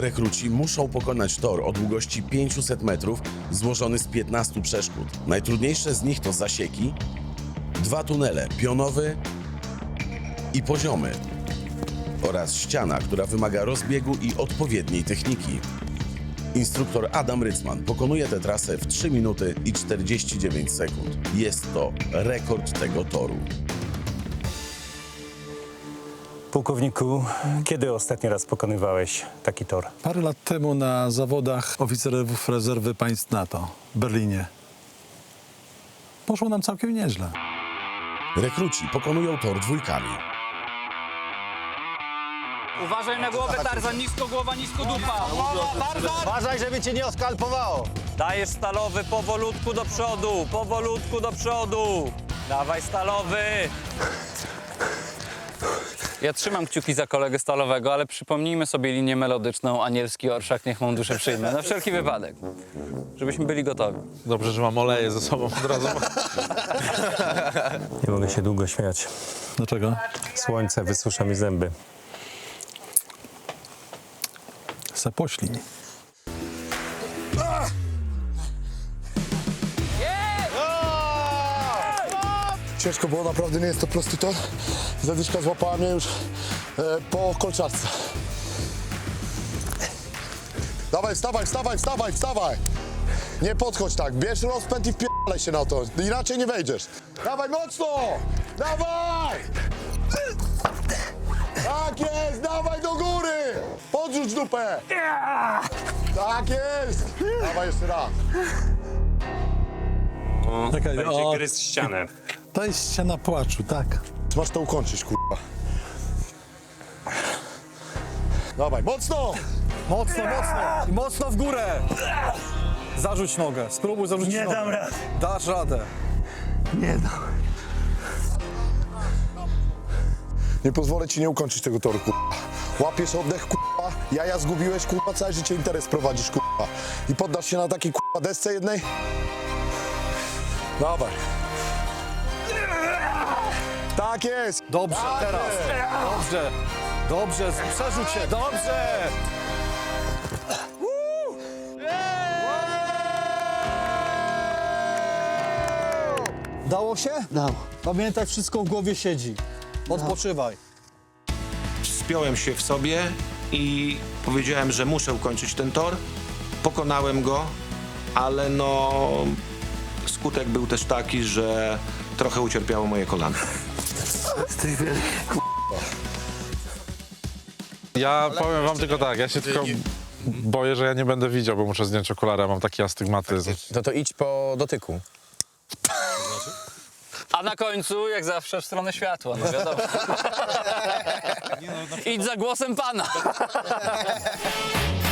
Rekruci muszą pokonać tor o długości 500 metrów złożony z 15 przeszkód. Najtrudniejsze z nich to zasieki, dwa tunele pionowy i poziomy oraz ściana, która wymaga rozbiegu i odpowiedniej techniki. Instruktor Adam Rycman pokonuje tę trasę w 3 minuty i 49 sekund. Jest to rekord tego toru. Pułkowniku, kiedy ostatni raz pokonywałeś taki tor? Parę lat temu na zawodach oficerów rezerwy państw NATO w Berlinie. Poszło nam całkiem nieźle. Rekruci pokonują tor dwójkami. Uważaj na głowę, Tarzan, nisko głowa, nisko dupa. Uważaj, żeby cię nie oskalpowało. Dajesz stalowy powolutku do przodu, powolutku do przodu. Dawaj stalowy. Ja trzymam kciuki za kolegę stalowego, ale przypomnijmy sobie linię melodyczną Anielski Orszak, niech mą duszę przyjmę. Na wszelki wypadek, żebyśmy byli gotowi. Dobrze, że mam oleje ze sobą od razu. Nie mogę się długo śmiać. Dlaczego? Słońce wysusza mi zęby. Se Ciężko było, naprawdę nie jest to prosty tor. Zadyszka złapała mnie już e, po kolczatce. Dawaj, wstawaj, wstawaj, wstawaj, wstawaj! Nie podchodź tak, bierz rozpęd i wpierdalaj się na to, inaczej nie wejdziesz. Dawaj mocno! Dawaj! Tak jest, dawaj do góry! Podrzuć dupę! Tak jest! Dawaj jeszcze raz. Czekaj, o, gryzł ścianę. to jest ściana płaczu, tak. Masz to ukończyć, kurwa. Dawaj, mocno! Mocno, mocno! I mocno w górę! Zarzuć nogę, spróbuj zarzucić Nie nogę. dam rady. Dasz radę. Nie pozwolę ci nie ukończyć tego toru, kurwa. Łapiesz oddech, kurwa, jaja zgubiłeś, kurwa, całe życie interes prowadzisz, kurwa. I poddasz się na takiej, kurwa, desce jednej? Dawaj. Tak jest! Dobrze, teraz. Dobrze. Dobrze, przerzuć się, dobrze! Dało się? Dało. Pamiętaj, wszystko w głowie siedzi. Odpoczywaj. Spiąłem się w sobie i powiedziałem, że muszę ukończyć ten tor. Pokonałem go, ale no skutek był też taki, że trochę ucierpiało moje kolano. Ja powiem wam tylko tak, ja się tylko boję, że ja nie będę widział, bo muszę zdjąć okulary, mam taki astygmatyzm. No to idź po dotyku. A na końcu, jak zawsze, w stronę światła, no wiadomo. Idź za głosem pana.